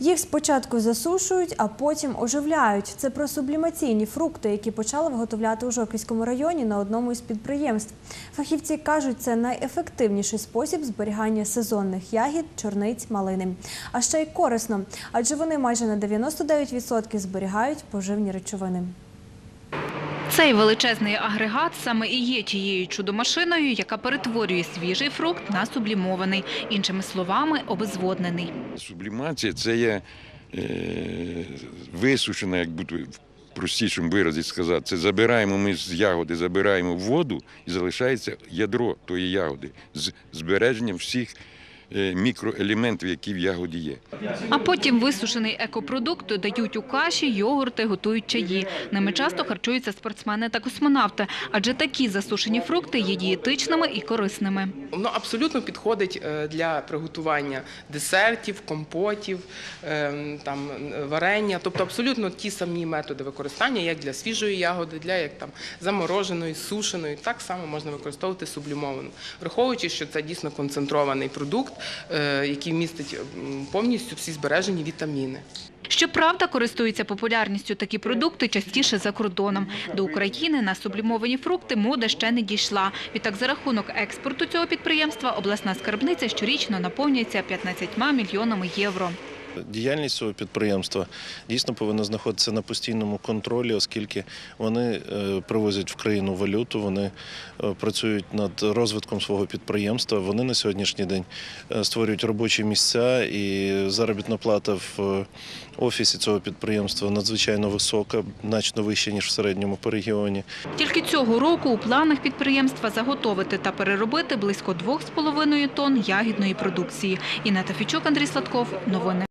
Їх спочатку засушують, а потім оживляють. Це про сублімаційні фрукти, які почали виготовляти у Жоківському районі на одному із підприємств. Фахівці кажуть, це найефективніший спосіб зберігання сезонних ягід, чорниць, малини. А ще й корисно, адже вони майже на 99% зберігають поживні речовини. Цей величезний агрегат саме і є тією чудомашиною, яка перетворює свіжий фрукт на сублімований, іншими словами, обезводнений. Сублімація це є е, висушена, як будто в простішому виразі сказати. Це забираємо ми з ягоди, забираємо воду і залишається ядро тої ягоди з збереженням всіх мікроелементів, які в ягоді є. А потім висушений екопродукт додають у каші, йогурти, готують чаї. Ними часто харчуються спортсмени та космонавти, адже такі засушені фрукти є дієтичними і корисними. Воно абсолютно підходить е, для приготування десертів, компотів, ем, там е, варення, тобто абсолютно ті самі методи використання, як для свіжої ягоди, для як там замороженої, сушеної, так само можна використовувати сублімовану, враховуючи, що це дійсно концентрований продукт, е, який містить повністю всі збережені вітаміни. Щоправда, користуються популярністю такі продукти частіше за кордоном. До України на сублімовані фрукти мода ще не дійшла. Відтак, за рахунок експорту цього підприємства обласна скарбниця щорічно наповнюється 15 мільйонами євро. Діяльність цього підприємства дійсно повинна знаходитися на постійному контролі, оскільки вони е, привозять в країну валюту, вони е, працюють над розвитком свого підприємства. Вони на сьогоднішній день е, створюють робочі місця, і заробітна плата в офісі цього підприємства надзвичайно висока, значно вища ніж в середньому по регіоні. Тільки цього року у планах підприємства заготовити та переробити близько 2,5 тонн ягідної продукції. Інна Тафічук, Андрій Сладков. Новини.